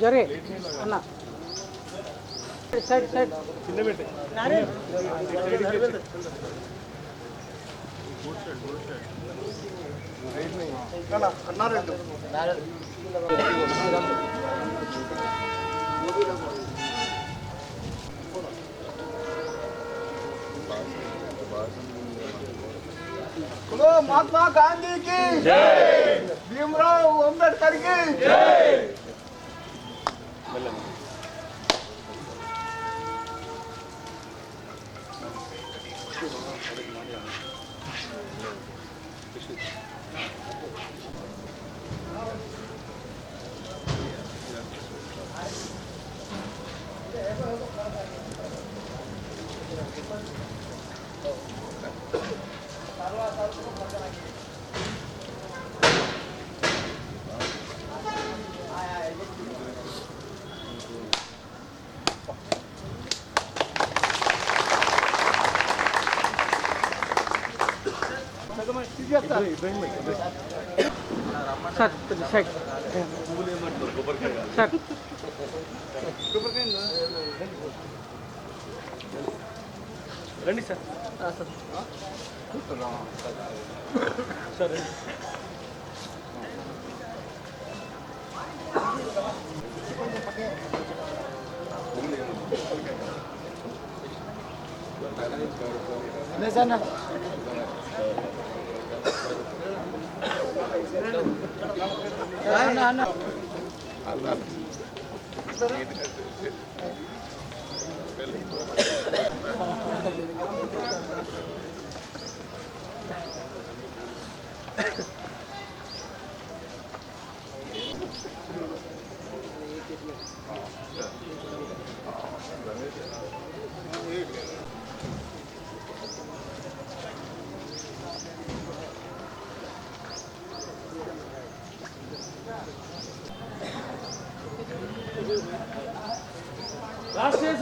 జరే అన్న side side बोलो महात्मा गांधी की। भीमराव अंबेडकर की। సార్ సైడ్ సార్ రండి సార్ సార్ అన్న అన్న రాష్ట్రీయ సంఘం రాష్ట్రీయ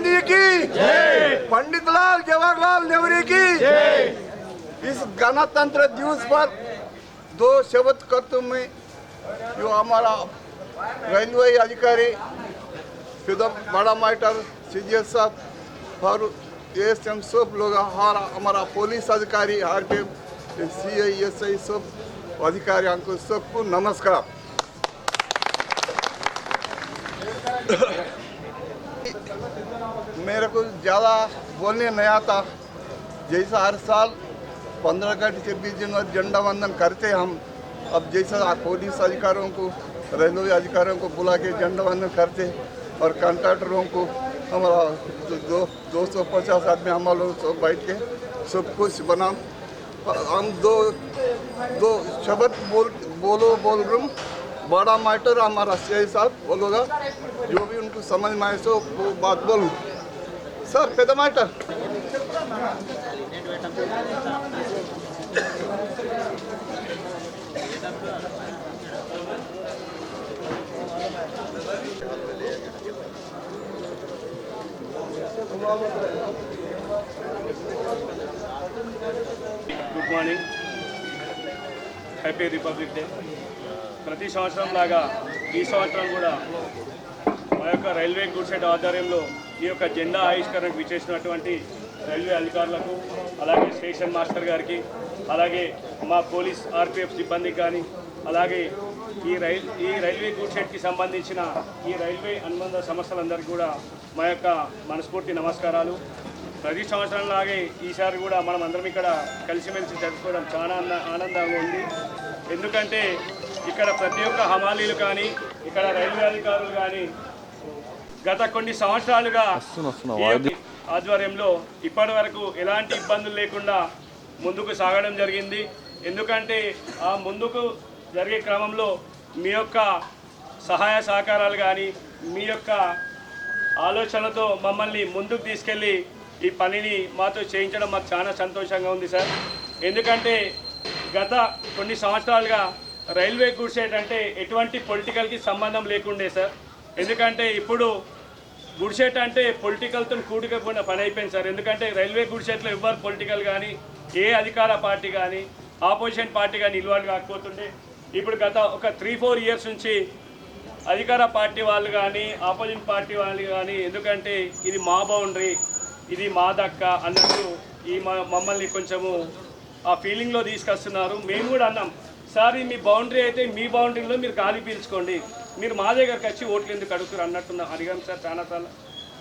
गांधी की। पंडित लाल जवाहरलाल नेहरू की। इस गणतंत्र दिवस पर दो शब्द करते मैं जो हमारा रेलवे अधिकारी बड़ा माइटर सी जी एस साहब और एस एम सब लोग हमारा हमारा पुलिस अधिकारी R P C I S I सब अधिकारी को सबको नमस्कार। मेरे को ज़्यादा बोलने नहीं आता। जैसा हर साल पंद्रह अगस्त छब्बीस जनवरी झंडा वंदन करते हम। अब जैसा पुलिस अधिकारियों को, रेलवे अधिकारियों को बुला के झंडा वंदन करते और कॉन्ट्रैक्टरों को हमारा दो दो सौ पचास आदमी हम लोग सब बैठ के सब कुछ बना हम दो दो शब्द बोल, बोलो, बोल रूम बड़ा मैटर हमारा सी साहब बोलोगा। जो भी उनको समझ में आए सो वो बात बोलूँ। సార్ పెద్ద మాట. Good morning happy republic day ప్రతి సంవత్సరం లాగా ఈ సంవత్సరం కూడా మా యొక్క రైల్వే గుడ్సెట్ ఆధ్వర్యంలో ఈ యొక్క జెండా ఆవిష్కరణకు విచ్చేసినటువంటి రైల్వే అధికారులకు అలాగే స్టేషన్ మాస్టర్ గారికి అలాగే మా పోలీస్ ఆర్పిఎఫ్ సిబ్బందికి కానీ అలాగే ఈ రైల్ ఈ రైల్వే గూడ్షెడ్కి సంబంధించిన ఈ రైల్వే అనుబంధ సంస్థలందరికీ కూడా మా యొక్క మనస్ఫూర్తి నమస్కారాలు. ప్రతి సంవత్సరంలాగే ఈసారి కూడా మనం అందరం ఇక్కడ కలిసిమెలిసి జరుపుకోవడం చాలా ఆనందంగా ఉంది. ఎందుకంటే ఇక్కడ ప్రతి ఒక్క హమాలీలు కానీ ఇక్కడ రైల్వే అధికారులు కానీ గత కొన్ని సంవత్సరాలుగా ఆధ్వర్యంలో ఇప్పటి వరకు ఎలాంటి ఇబ్బందులు లేకుండా ముందుకు సాగడం జరిగింది. ఎందుకంటే ఆ ముందుకు జరిగే క్రమంలో మీ యొక్క సహాయ సహకారాలు కానీ మీ యొక్క ఆలోచనతో మమ్మల్ని ముందుకు తీసుకెళ్ళి ఈ పనిని మాతో చేయించడం మాకు చాలా సంతోషంగా ఉంది సార్. ఎందుకంటే గత కొన్ని సంవత్సరాలుగా రైల్వే గుడ్ సైడ్ అంటే ఎటువంటి పొలిటికల్కి సంబంధం లేకుండే సార్. ఎందుకంటే ఇప్పుడు గుడిసెట్ అంటే పొలిటికల్తో కూడుకపోయిన పని అయిపోయింది సార్. ఎందుకంటే రైల్వే గుడిసెట్లో ఎవ్వరు పొలిటికల్ కానీ ఏ అధికార పార్టీ కానీ ఆపోజిషన్ పార్టీ కానీ ఇన్వాల్వ్ కాకపోతుండే. ఇప్పుడు గత ఒక త్రీ ఫోర్ ఇయర్స్ నుంచి అధికార పార్టీ వాళ్ళు కానీ ఆపోజిట్ పార్టీ వాళ్ళు కానీ ఎందుకంటే ఇది మా బౌండరీ ఇది మా దక్క అన్నట్టు ఈ మ- మమ్మల్ని కొంచెము ఆ ఫీలింగ్లో తీసుకొస్తున్నారు. మేము కూడా అన్నాం సార్ మీ బౌండరీ అయితే మీ బౌండరీలో మీరు గాలి పీల్చుకోండి. మీరు మా దగ్గరకు వచ్చి ఓట్లు ఎందుకు అడుగుతారు అన్నట్టున్న అడిగాం సార్ చాలాసార్లు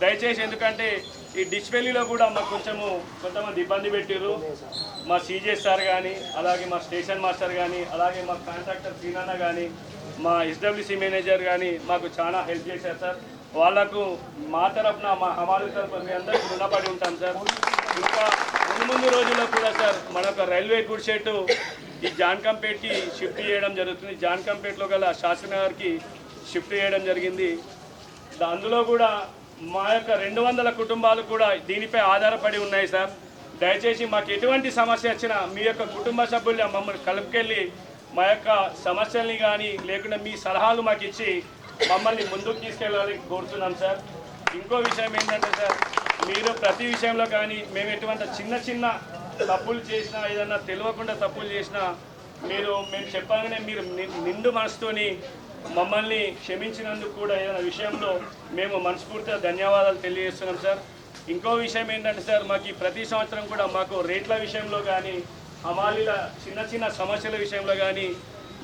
దయచేసి ఎందుకంటే ఈ డిస్పెల్లీలో కూడా మాకు కొంచెము కొంతమంది ఇబ్బంది పెట్టారు మా సీజే సార్ కానీ అలాగే మా స్టేషన్ మాస్టర్ కానీ అలాగే మా కాంట్రాక్టర్ సీనాన్న కానీ మా ఎస్డబ్ల్యూసీ మేనేజర్ కానీ మాకు చాలా హెల్ప్ చేశారు సార్. వాళ్ళకు మా తరఫున మా హమాలి తరఫున మీ అందరికీ రుణపడి ఉంటాం సార్. ఇంకా ముందు ముందు రోజుల్లో కూడా సార్ మన యొక్క రైల్వే గుడ్ షెడ్ ఈ జాన్కంపేట్కి షిఫ్ట్ చేయడం జరుగుతుంది. జాన్కంపేట్లో గల శాసనగారికి షిఫ్ట్ చేయడం జరిగింది. అందులో కూడా మా యొక్క రెండు వందల కుటుంబాలు కూడా దీనిపై ఆధారపడి ఉన్నాయి సార్. దయచేసి మాకు ఎటువంటి సమస్య వచ్చినా మీ యొక్క కుటుంబ సభ్యులు మమ్మల్ని కలుపుకెళ్ళి మా యొక్క సమస్యల్ని కానీ లేకుండా మీ సలహాలు మాకు ఇచ్చి మమ్మల్ని ముందుకు తీసుకెళ్ళాలని కోరుతున్నాం సార్. ఇంకో విషయం ఏంటంటే సార్ మీరు ప్రతి విషయంలో కానీ మేము ఎటువంటి చిన్న చిన్న తప్పులు చేసినా ఏదన్నా తెలియకుండా తప్పులు చేసినా మీరు మేము చెప్పగానే మీరు ని- నిండు మనసుతోని మమ్మల్ని క్షమించినందుకు కూడా ఏదైనా విషయంలో మేము మనస్ఫూర్తిగా ధన్యవాదాలు తెలియజేస్తున్నాం సార్. ఇంకో విషయం ఏంటంటే సార్ మాకు ప్రతి సంవత్సరం కూడా మాకు రేట్ల విషయంలో కానీ హమాలీల చిన్న చిన్న సమస్యల విషయంలో కానీ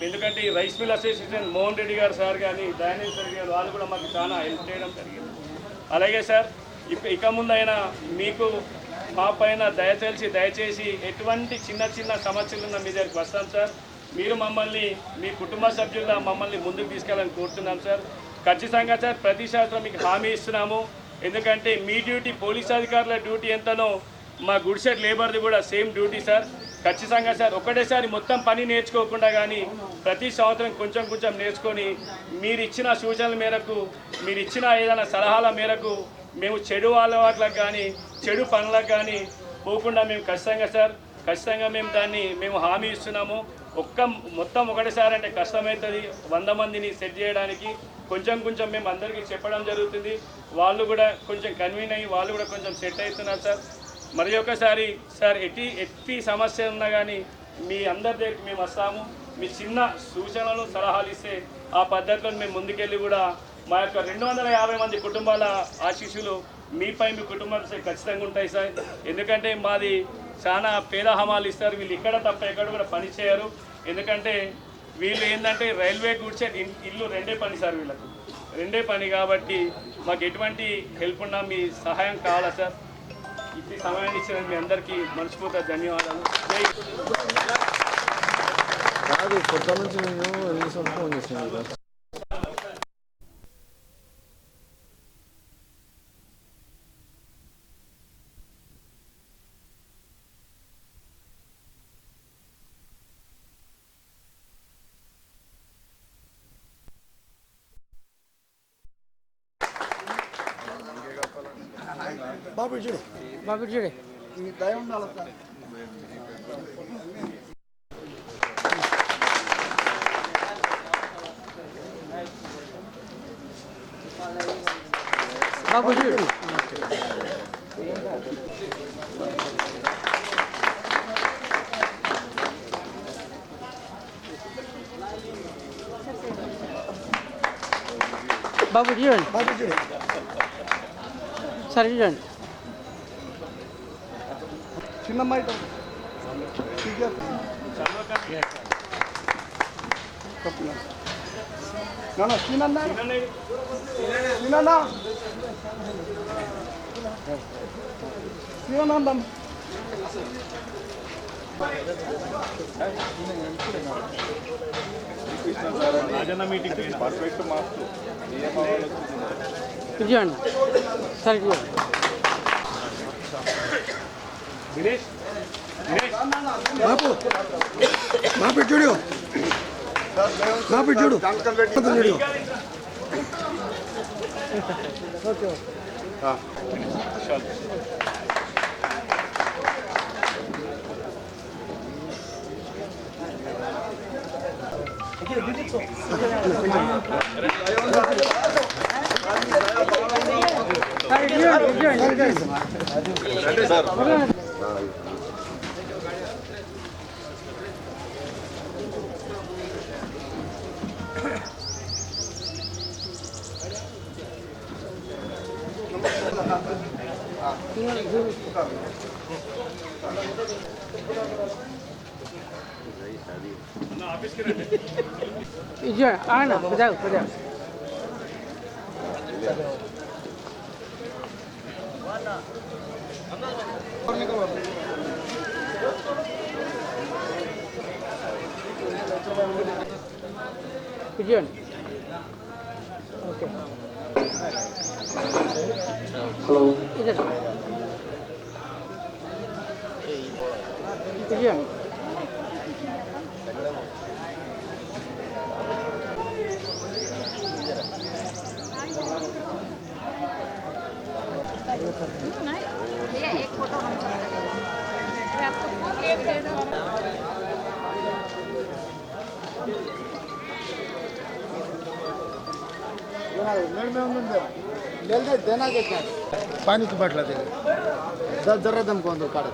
ఎందుకంటే ఈ rice mill association Mohan Reddy garu sir కానీ దయానంద్ రెడ్డి గారు వాళ్ళు కూడా మాకు చాలా హెల్ప్ చేయడం జరిగింది. అలాగే సార్ ఇక ఇక ముందైనా మీకు మా పైన దయచేసి దయచేసి ఎటువంటి చిన్న చిన్న సమస్యలు ఉన్న మీ దగ్గరికి వస్తాం సార్. మీరు మమ్మల్ని మీ కుటుంబ సభ్యుల మమ్మల్ని ముందుకు తీసుకెళ్ళాలని కోరుతున్నాం సార్. ఖచ్చితంగా సార్ ప్రతి సంవత్సరం మీకు హామీ ఇస్తున్నాము. ఎందుకంటే మీ డ్యూటీ పోలీస్ అధికారుల డ్యూటీ ఎంతనో మా గుడిసెట్ లేబర్ది కూడా సేమ్ డ్యూటీ సార్. ఖచ్చితంగా సార్ ఒకటేసారి మొత్తం పని నేర్చుకోకుండా కానీ ప్రతి సంవత్సరం కొంచెం కొంచెం నేర్చుకొని మీరు ఇచ్చిన సూచనల మేరకు మీరు ఇచ్చిన ఏదైనా సలహాల మేరకు మేము చెడు అలవాట్లకు కానీ చెడు పనులకు కానీ పోకుండా మేము ఖచ్చితంగా సార్ ఖచ్చితంగా మేము దాన్ని మేము హామీ ఇస్తున్నాము. ఒక్క మొత్తం ఒకటేసారి అంటే కష్టమవుతుంది. వంద మందిని సెట్ చేయడానికి కొంచెం కొంచెం మేము అందరికీ చెప్పడం జరుగుతుంది. వాళ్ళు కూడా కొంచెం కన్వీన్ అయ్యి వాళ్ళు కూడా కొంచెం సెట్ అవుతున్నారు సార్. మరి ఒకసారి సార్ ఎట్టి ఎట్టి సమస్య ఉన్నా కానీ మీ అందరి దగ్గరికి మేము వస్తాము. మీ చిన్న సూచనలు సలహాలు ఇస్తే ఆ పద్ధతిలో మేము ముందుకెళ్ళి కూడా మా యొక్క రెండు వందల యాభై మంది కుటుంబాల ఆశీస్సులు మీపై మీ కుటుంబాలపై ఖచ్చితంగా ఉంటాయి సార్. ఎందుకంటే మాది చాలా పేద హమాలు ఇస్తారు. వీళ్ళు ఇక్కడ తప్ప ఎక్కడ కూడా పని చేయరు. ఎందుకంటే వీళ్ళు ఏంటంటే రైల్వే కూర్చే ఇల్లు రెండే పని సార్ వీళ్ళకు. రెండే పని కాబట్టి మాకు ఎటువంటి హెల్ప్ ఉన్నా మీ సహాయం కావాలా సార్? ఇది సమయాన్ని ఇచ్చిన మీ అందరికీ మనస్ఫూర్తిగా ధన్యవాదాలు. కాదు కొత్త నుంచి నేను ఎన్నిసార్లు ఫోన్ చేసాను కదా బాబు చూడే ఈ దయ ఉండాలి సార్ బాబు చూడు బాబు చూడండి బాబు చూడండి సరే చూడండి చిన్న మైట నాన్న చిన్న చిన్న Shivanandam Rajanna meeting perfect marks నియమావళి దినేష్ దినేష్. చూడు. జాంకర్ రెడ్డి సరే చూడండి ఇది చూడండి ఇది చూడండి ఆగండి కొద్దిగా కొద్దిగా ఇది చూడండి ఓకే ఇది ఇది చూడండి देना कितना पाणी की बाटला दे दस जरा दम कौन दो काढ़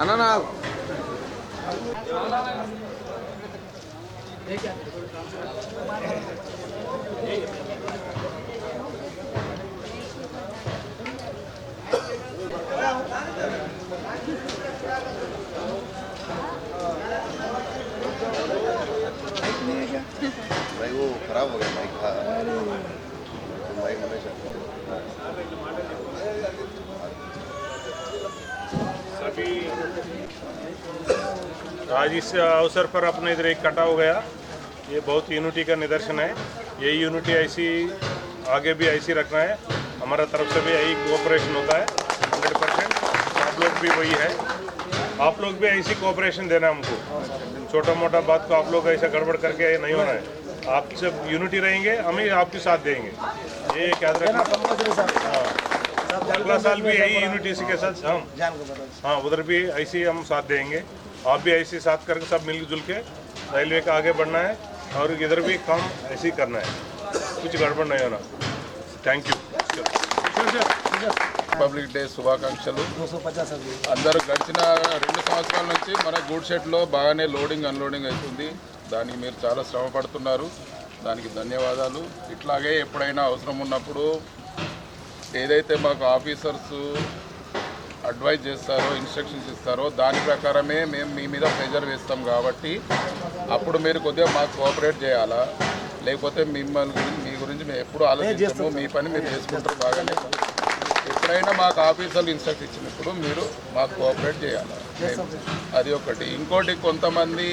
అన్న నా भाई खराब हो गया आज इस अवसर पर अपने इधर एक कटा हो गया। ये बहुत यूनिटी का निदर्शन है। ये यूनिटी ऐसी आगे भी ऐसी रखना है। हमारा तरफ़ से भी यही कोऑपरेशन होता है। हंड्रेड परसेंट आप लोग भी वही है। आप लोग भी ऐसी कोऑपरेशन देना हमको। छोटा मोटा बात को आप लोग ऐसा गड़बड़ करके नहीं होना है। आप जब यूनिटी रहेंगे हम ही आपके साथ देंगे। ये याद रखना हाँ। अगला साल भी यही यूनिटी के साथ हम। हाँ उधर भी ऐसे हम साथ देंगे। आप भी ऐसे साथ करके सब मिलजुल के रेलवे का आगे बढ़ना है। और इधर भी काम ऐसे ही करना है कुछ गड़बड़ नहीं होना थैंक यू రిపబ్లిక్ డే శుభాకాంక్షలు అందరూ గడిచిన రెండు సంవత్సరాల నుంచి మన గూడ్ షెడ్లో బాగానే లోడింగ్ అన్లోడింగ్ అవుతుంది దానికి మీరు చాలా శ్రమ పడుతున్నారు దానికి ధన్యవాదాలు ఇట్లాగే ఎప్పుడైనా అవసరం ఉన్నప్పుడు ఏదైతే మాకు ఆఫీసర్స్ అడ్వైజ్ చేస్తారో ఇన్స్ట్రక్షన్స్ ఇస్తారో దాని ప్రకారమే మేము మీ మీద ప్రెజర్ వేస్తాం కాబట్టి అప్పుడు మీరు కొద్దిగా మాకు కోఆపరేట్ చేయాలా? లేకపోతే మిమ్మల్ని గురించి మీ గురించి మేము ఎప్పుడు ఆలోచించము మీ పని మీరు చేసుకుంటారు బాగానే. ఎప్పుడైనా మాకు ఆఫీసర్లు ఇన్స్ట్రక్ట్ ఇచ్చినప్పుడు మీరు మాకు కోఆపరేట్ చేయాలి? అది ఒకటి. ఇంకోటి కొంతమంది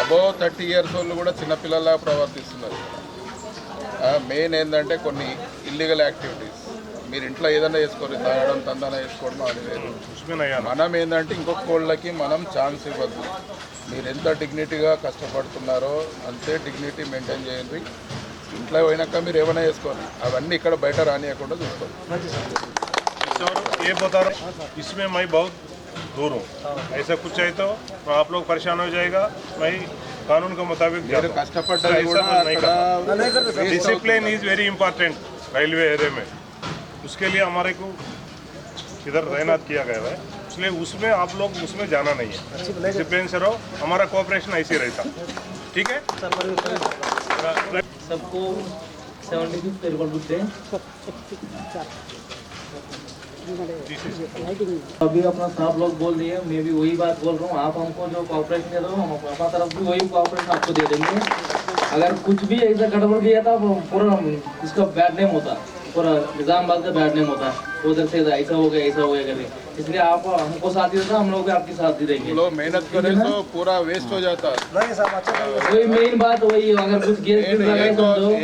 అబోవ్ థర్టీ ఇయర్స్ వాళ్ళు కూడా చిన్నపిల్లల్లా ప్రవర్తిస్తున్నారు. మెయిన్ ఏంటంటే కొన్ని ఇల్లీగల్ యాక్టివిటీస్ మీరు ఇంట్లో ఏదైనా వేసుకోరు తాగడం తందన వేసుకోవడం అది వేరు మనం ఏంటంటే ఇంకొక కోళ్ళకి మనం ఛాన్స్ ఇవ్వద్దు మీరు ఎంత డిగ్నిటీగా కష్టపడుతున్నారో అంతే డిగ్నిటీ మెయింటైన్ చేయండి ఇంట్లో పోయినాక మీరు ఏమైనా వేసుకోండి అవన్నీ ఇక్కడ బయట రానియకుండా చూసుకోండి और ये बता रहा हूँ, इसमें मैं बहुत दूर हूँ ऐसा कुछ है तो आप लोग परेशान हो जाएगा मैं कानून के मुताबिक మీరు కష్టపడ్డది కూడా అక్కడ discipline is very important railway area में उसके लिए हमारे को इधर तैनात किया गया है। इसलिए उसमें आप लोग उसमें जाना नहीं है। डिसिप्लिन से रहो हमारा कोऑपरेशन ऐसे रहता। ठीक है? सबको अभी अपना साहब लोग बोल दिए मैं भी वही बात बोल रहा हूँ। आप हमको जो कॉपरेशन दे दो हम अपना तरफ़ भी वही कॉपरेशन आपको दे देंगे। अगर कुछ भी ऐसा गड़बड़ किया था पूरा इसका बैड नेम होता। पूरा निजामबाद का बैड नेम होता है। उधर से ऐसा हो गया ऐसा हो गया करके। इसलिए आप हमको साथ ही देता हम लोग भी आपके साथ ही देंगे। लोग मेहनत करें तो पूरा वेस्ट हो जाता है। वही मेन बात वही है, अगर कुछ गेस लगाए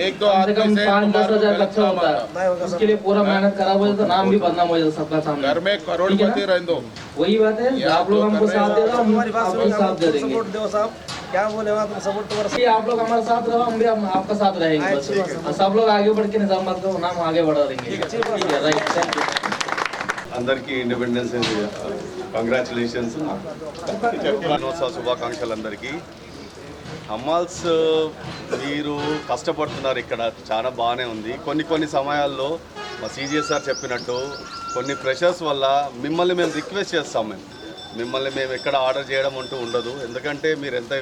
एक दो कम से आदमी कम से पाँच दस हज़ार खर्चा होता है। उसके लिए पूरा मेहनत खराब हो जाता नाम भी बदनाम हो जाता सबका सामने। घर में करोड़पति रह दो। वही बात है आप लोग तो हमको साथ रहे दे दो हम आपको साथ दे देंगे। क्या बोले तुम सपोर्ट तो कि आप लोग हमारे साथ रहो हम भी हम आपका साथ रहेंगे बस और सब लोग आगे बढ़ के निजामाबाद का नाम आगे बढ़ा देंगे ठीक है राइट थैंक यू అందరికీ ఇండిపెండెన్స్ కంగ్రాచులేషన్స్ దినోత్సవ శుభాకాంక్షలు అందరికీ అమ్మాల్స్ మీరు కష్టపడుతున్నారు ఇక్కడ చాలా బాగానే ఉంది కొన్ని కొన్ని సమయాల్లో మా సీజీఎస్ సార్ చెప్పినట్టు కొన్ని ప్రెషర్స్ వల్ల మిమ్మల్ని మేము రిక్వెస్ట్ చేస్తాం మేము మిమ్మల్ని మేము ఎక్కడ ఆర్డర్ చేయడం అంటూ ఉండదు. ఎందుకంటే మీరు ఎంత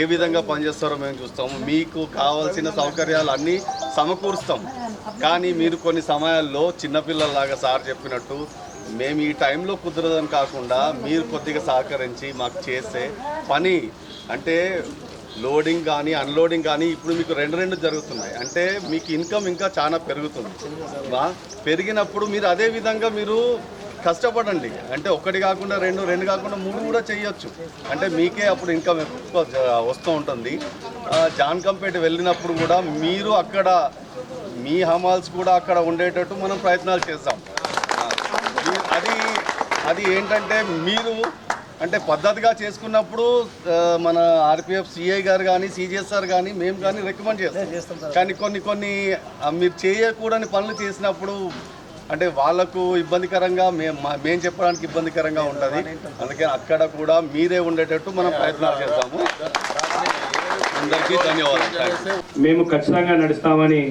ఏ విధంగా పనిచేస్తారో మేము చూస్తాము. మీకు కావాల్సిన సౌకర్యాలు అన్నీ సమకూరుస్తాం. కానీ మీరు కొన్ని సమయాల్లో చిన్నపిల్లల్లాగా సార్ చెప్పినట్టు మేము ఈ టైంలో కుదరదని కాకుండా మీరు కొద్దిగా సహకరించి మాకు చేసే పని అంటే లోడింగ్ కానీ అన్లోడింగ్ కానీ ఇప్పుడు మీకు రెండు రెండు జరుగుతున్నాయి. అంటే మీకు ఇన్కమ్ ఇంకా చాలా పెరుగుతుంది. పెరిగినప్పుడు మీరు అదే విధంగా మీరు కష్టపడండి. అంటే ఒక్కటి కాకుండా రెండు రెండు కాకుండా మూడు కూడా చేయొచ్చు అంటే మీకే అప్పుడు ఇన్కమ్ ఎక్కువ వస్తూ ఉంటుంది. జాన్ కంపేట్ వెళ్ళినప్పుడు కూడా మీరు అక్కడ మీ హమాల్స్ కూడా అక్కడ ఉండేటట్టు మనం ప్రయత్నాలు చేస్తాం అది అది ఏంటంటే మీరు అంటే పద్ధతిగా చేసుకున్నప్పుడు మన ఆర్పిఎఫ్ సిఐ గారు కానీ సిజిఎస్ఆర్ కానీ మేము కానీ రికమెండ్ చేస్తాం. కానీ కొన్ని కొన్ని మీరు చేయకూడని పనులు చేసినప్పుడు అంటే వాళ్ళకు ఇబ్బందికరంగా మేము మేము చెప్పడానికి ఇబ్బందికరంగా ఉంటుంది. అందుకని అక్కడ కూడా మీరే ఉండేటట్టు మనం ప్రయత్నాలు చేస్తాము అందరికీ ధన్యవాదాలు. మేము ఖచ్చితంగా నడుస్తామని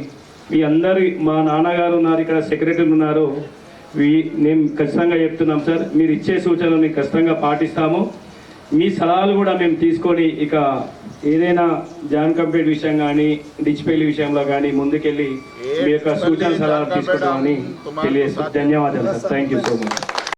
మీ అందరి మా నాన్నగారు ఉన్నారు ఇక్కడ సెక్రటరీ ఉన్నారు. మేము ఖచ్చితంగా చెప్తున్నాం సార్ మీరు ఇచ్చే సూచనలు మేము ఖచ్చితంగా పాటిస్తాము. మీ సలహాలు కూడా మేము తీసుకొని ఇక ఏదైనా జాన్ కంప్లీట్ విషయం కానీ డిజిపల్ విషయంలో కానీ ముందుకెళ్ళి మీ యొక్క సూచన సలహాలు తీసుకుంటామని తెలియజేస్తాం ధన్యవాదాలు sir. Thank you so much